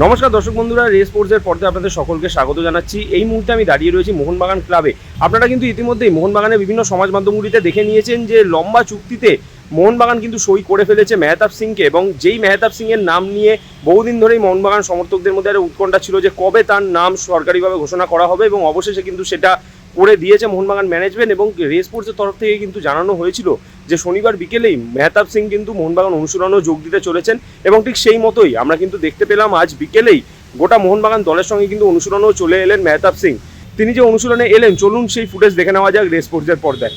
নমস্কার দর্শক বন্ধুরা, রেস স্পোর্টসের পর্দায় আপনাদের সকলকে স্বাগত জানাচ্ছি। এই মুহূর্তে আমি দাঁড়িয়ে রয়েছি মোহনবাগান ক্লাবে। আপনারা কিন্তু ইতিমধ্যেই মোহনবাগানের বিভিন্ন সমাজ মাধ্যমগুলিতে দেখে নিয়েছেন যে, লম্বা চুক্তিতে মোহনবাগান কিন্তু সই করে ফেলেছে মেহতাব সিংকে এবং যেই মেহতাব সিংয়ের নাম নিয়ে বহুদিন ধরেই মোহনবাগান সমর্থকদের মধ্যে একটা উৎকণ্ঠা ছিল যে, কবে তার নাম সরকারিভাবে ঘোষণা করা হবে এবং অবশেষে কিন্তু সেটা করে দিয়েছে মোহনবাগান ম্যানেজমেন্ট এবং রেসপোর্টসের তরফ থেকে কিন্তু জানানো হয়েছিল যে শনিবার বিকেলেই মেহতাব সিং কিন্তু মোহনবাগান অনুশীলনেও যোগ দিতে চলেছেন এবং ঠিক সেই মতোই আমরা কিন্তু দেখতে পেলাম আজ বিকেলেই গোটা মোহনবাগান দলের সঙ্গে কিন্তু অনুশীলনেও চলে এলেন মেহতাব সিং। তিনি যে অনুশীলনে এলেন, চলুন সেই ফুটেজ দেখে নেওয়া যাক রেসপোর্টসের পর্দায়।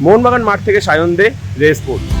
মোহনবাগান মাঠ থেকে সায়ন দে রেস স্পোর্টস